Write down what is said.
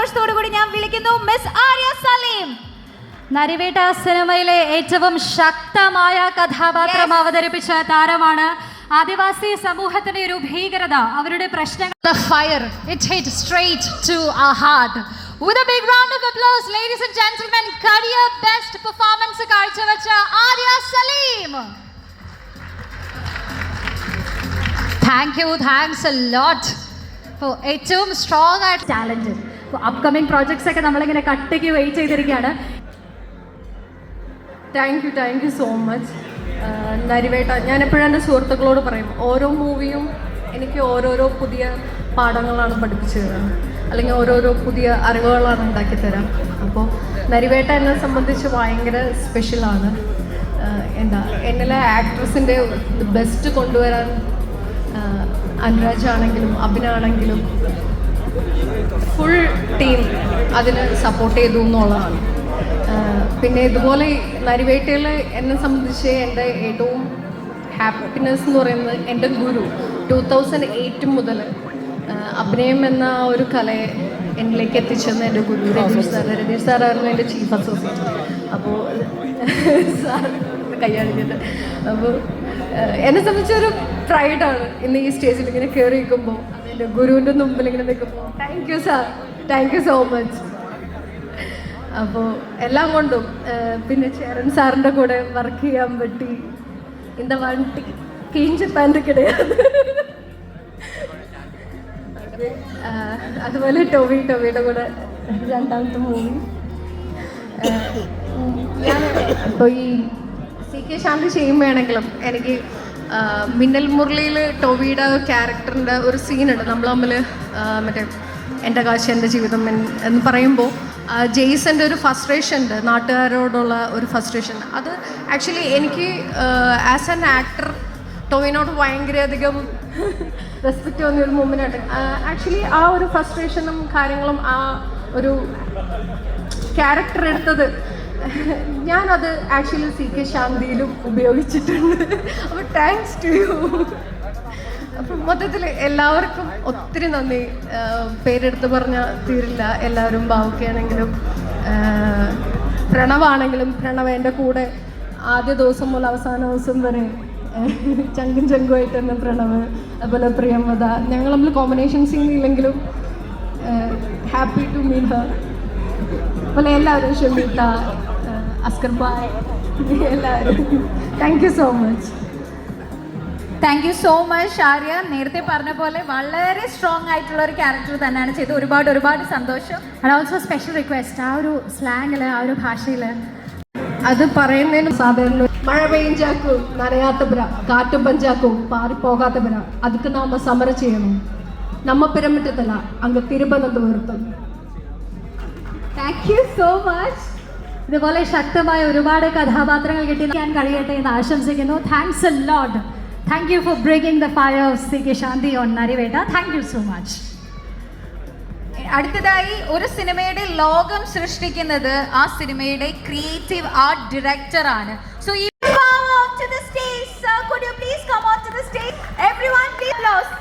സന്തോഷത്തോടു കൂടി ഞാൻ വിളിക്കുന്നു. മിസ് ആര്യ സലീം. നരിവേട്ട സിനിമയിലെ ഏറ്റവും ശക്തമായ കഥാപാത്രം അവതരിപ്പിച്ച താരമാണ് ആദിവാസി സമൂഹത്തിന്റെ ഒരു ഭീകരത. അവരുടെ പ്രശ്നങ്ങൾ The it hit hit to to heart with With a big round of applause, ladies and gentlemen, career best performance കാഴ്ചവെച്ച Arya Saleem. Thank you thanks a lot ഏറ്റവും സ്ട്രോങ് ആയിട്ട് ടാലന്റ് അപ്കമിങ് പ്രോജക്ട്സ് ഒക്കെ നമ്മളിങ്ങനെ കട്ടയ്ക്ക് wait ചെയ്തിരിക്കുകയാണ്. Thank you thank you so much Narivetta ഞാൻ എപ്പോഴും എന്റെ സുഹൃത്തുക്കളോട് പറയും ഓരോ മൂവിയും എനിക്ക് ഓരോരോ പുതിയ പാഠങ്ങളാണ് പഠിപ്പിച്ചു തരാം. അല്ലെങ്കിൽ ഓരോരോ പുതിയ അറിവുകളാണ് ഉണ്ടാക്കി തരാം. അപ്പോൾ നരിവേട്ട എന്നെ സംബന്ധിച്ച് ഭയങ്കര സ്പെഷ്യലാണ് എന്താ എന്നിലെ ആക്ട്രസിന്റെ ബെസ്റ്റ് കൊണ്ടുവരാൻ അനുരാജ് ആണെങ്കിലും അഭിനാണെങ്കിലും ഫുൾ ടീം അതിന് സപ്പോർട്ട് ചെയ്തു എന്നുള്ളതാണ്. പിന്നെ ഇതുപോലെ നരിവേട്ടയിൽ എന്നെ സംബന്ധിച്ച് എന്റെ ഏറ്റവും ഹാപ്പിനെസ് എന്ന് പറയുന്നത് എന്റെ ഗുരു ടു തൗസൻഡ് എയ്റ്റ് മുതൽ അഭിനയം എന്ന ഒരു കലയെ എന്നിലേക്ക് എത്തിച്ചെന്ന് എന്റെ ഗുരു രതീഷ് സാർ. രതീഷ് സാറായിരുന്നു എന്റെ ചീഫ് അസോസിയേറ്റ് അപ്പോൾ സാർ കൈയാണിച്ചിട്ട് അപ്പോൾ എന്നെ സംബന്ധിച്ചൊരു പ്രൈഡാണ് ഇന്ന് ഈ സ്റ്റേജിൽ ഇങ്ങനെ കയറി നിൽക്കുമ്പോൾ അതിൻ്റെ ഗുരുവിൻ്റെ മുമ്പിൽ ഇങ്ങനെ നിൽക്കുമ്പോൾ thank you sir thank you so much അപ്പോൾ എല്ലാം കൊണ്ടും ആ, പിന്നെ ചേരൻ സാറിൻ്റെ കൂടെ വർക്ക് ചെയ്യാൻ പറ്റി இந்த വണ്ടി കീഞ്ച് പാൻറ് കിടയാത് ആ, അതുപോലെ ടോവി ടോവിയുടെ കൂടെ രണ്ടാമത്തെ മൂവി ഞാൻ ഇപ്പോൾ ഈ സി കെ ശാന്തി ചെയ്യുമ്പോഴാണെങ്കിലും എനിക്ക് ആ, മിന്നൽ മുരളിയിൽ ടോവിയുടെ ക്യാരക്ടറിന്റെ ഒരു സീനുണ്ട്. നമ്മൾ തമ്മിൽ മറ്റേ എന്റെ കാശ് എന്റെ ജീവിതം എന്ന് എന്ന് പറയുമ്പോൾ ജെയ്സന്റെ ഒരു ഫസ്ട്രേഷൻ ഉണ്ട്. നാട്ടുകാരോടുള്ള ഒരു ഫസ്ട്രേഷൻ അത് ആക്ച്വലി എനിക്ക് ആസ് ആൻ ആക്ടർ ടോവിനോട് ഭയങ്കരധികം റെസ്പെക്റ്റ് തോന്നിയ ഒരു മൂമെന്റ് ആക്ച്വലി ആ ഒരു ഫസ്ട്രേഷനും കാര്യങ്ങളും ആ ഒരു ക്യാരക്ടർ എടുത്തത് ഞാനത് ആക്ച്വലി സി കെ ശാന്തിയിലും ഉപയോഗിച്ചിട്ടുണ്ട്. അപ്പോൾ താങ്ക്സ് ടു യു അപ്പം മൊത്തത്തിൽ എല്ലാവർക്കും ഒത്തിരി നന്ദി. പേരെടുത്ത് പറഞ്ഞാൽ തീരില്ല. എല്ലാവരും ഭാവുകയാണെങ്കിലും പ്രണവാണെങ്കിലും പ്രണവ് എന്റെ കൂടെ ആദ്യ ദിവസം മുതൽ അവസാന ദിവസം വരെ ചങ്കും ചങ്കുമായിട്ട് തന്നെ പ്രണവ് അതുപോലെ പ്രിയമത ഞങ്ങൾ നമ്മൾ കോമ്പിനേഷൻ സീൻ ഇല്ലെങ്കിലും ഹാപ്പി ടു മീറ്റ് ഹർ അതുപോലെ എല്ലാവരും ഷമീത്ത അസ്കർ ബായ് എല്ലാവരും thank you so much thank you so much Arya നേരത്തെ പറഞ്ഞ പോലെ വളരെ സ്ട്രോങ് ആയിട്ടുള്ള ഒരു ക്യാരക്ടർ തന്നെയാണ് ചെയ്തത്. ഒരുപാട് ഒരുപാട് സന്തോഷം. ആൻഡ് ഓൾസോ സ്പെഷ്യൽ റിക്വസ്റ്റ് ആ ഒരു സ്ലാങ്ങിൽ ആ ഒരു ഭാഷയിൽ അത് പറയുന്നതിന് സാധാരണ മഴ പെയ്ഞ്ചാക്കും നനയാത്ത പുര കാറ്റും പഞ്ചാക്കും പാറിപ്പോകാത്ത പുര അതുക്ക് നാമ സമരം ചെയ്യണം. നമ്മ പിരമിറ്റത്തല്ല അങ്ങ് തിരുവനന്തപുരത്തും. താങ്ക് യു സോ മച്ച് ഇതുപോലെ ശക്തമായ ഒരുപാട് കഥാപാത്രങ്ങൾ കിട്ടിയാൻ കഴിയട്ടെ എന്ന് ആശംസിക്കുന്നു. Thanks a lot thank you for breaking the fire of C K Shanthi on Narivetta thank you so much അടുത്തതായി ഒരു സിനിമയുടെ ലോകം സൃഷ്ടിക്കുന്നത് ആ സിനിമയുടെ ക്രിയേറ്റീവ് ആർട്ട് ഡയറക്ടർ ആണ്. സോ ഈ Could you please come on to the stage? Everyone, please applause.